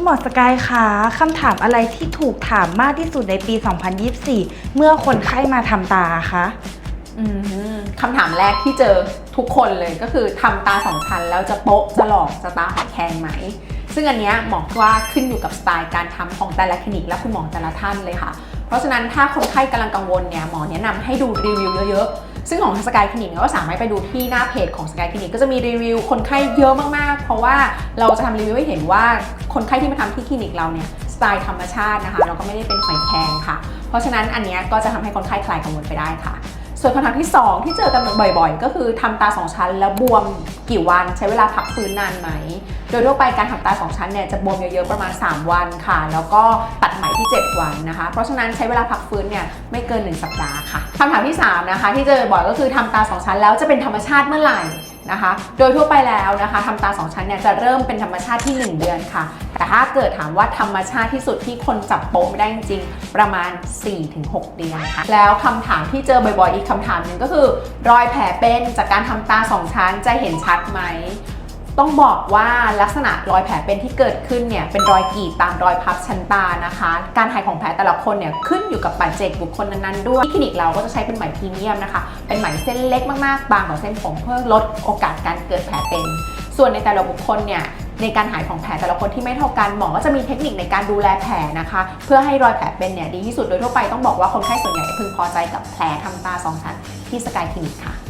คุณหมอสกายคะคำถามอะไรที่ถูกถามมากที่สุดในปี 2024 เมื่อคนไข้มาทำตาคะอืมคำถามแรกที่เจอทุกคนเลยก็คือทำตาสองชั้นแล้วจะโป๊ะจะหลอกจะตาหอยแคงไหม ซึ่งอันเนี้ยหมอว่าขึ้นอยู่กับสไตล์การทำของแต่ละคลินิกและคุณหมอแต่ละท่านเลยค่ะ เพราะฉะนั้นถ้าคนไข้กำลังกังวลเนี่ยหมอแนะนำให้ดูรีวิวเยอะๆ ซึ่งของสกายคลินิกก็สามารถไปดูที่หน้าเพจของสกายคลินิกก็จะมีรีวิวคนไข้เยอะมากๆ เพราะว่าเราจะทำรีวิวให้เห็นว่าคนไข้ที่มาทำที่คลินิกเราเนี่ยสไตล์ธรรมชาตินะคะเราก็ไม่ได้เป็นหอยแครงค่ะ เพราะฉะนั้นอันนี้ก็จะทำให้คนไข้คลายกังวลไปได้ค่ะ ส่วนคำถามที่ 2 ที่เจอกันบ่อยๆ ก็คือทำตา 2 ชั้น แล้วบวมกี่วันใช้เวลาพักฟื้นนานไหม โดยทั่วไปการทำตา 2 ชั้นเนี่ยจะบวมเยอะๆ ประมาณ 3 วันค่ะ แล้วก็ตัดไหมที่ 7 วันนะคะ เพราะฉะนั้นใช้เวลาพักฟื้นเนี่ยไม่เกิน 1 สัปดาห์ค่ะคำถามที่ 3 นะคะ ที่เจอบ่อยก็คือทำตา 2 ชั้นแล้วจะเป็นธรรมชาติเมื่อไหร่ นะคะ โดยทั่วไปแล้วนะคะทำตา 2 ชั้นเนี่ยจะเริ่มเป็นธรรมชาติที่ 1 เดือนค่ะ แต่ถ้าเกิดถามว่าธรรมชาติที่สุดที่คนจับโป๊ะไม่ได้จริงๆ ประมาณ 4-6 เดือนค่ะ แล้วคำถามที่เจอบ่อยๆ อีกคำถามหนึ่งก็คือ รอยแผลเป็นจากการทำตา 2 ชั้นจะเห็นชัดไหม ต้องบอกว่าลักษณะรอยแผลเป็นที่เกิดขึ้นเนี่ยเป็นรอยกรีดตามรอยพับชั้นตานะคะ การหายของแผลแต่ละคนเนี่ยขึ้นอยู่กับปัจเจกบุคคลนั้นๆด้วยที่คลินิกเราก็จะใช้เป็นไหมพรีเมียมนะคะ เป็นไหมเส้นเล็กมากๆ บางกว่าเส้นผมเพื่อลดโอกาสการเกิดแผลเป็น ส่วนในแต่ละบุคคลเนี่ยในการหายของแผลแต่ละคนที่ไม่เท่ากันหมอก็จะมีเทคนิคในการดูแลแผลนะคะ เพื่อให้รอยแผลเป็นเนี่ยดีที่สุดโดยทั่วไปต้องบอกว่าคนไข้ส่วนใหญ่พึงพอใจกับแผลทำตาสองชั้นที่สกายคลินิกค่ะ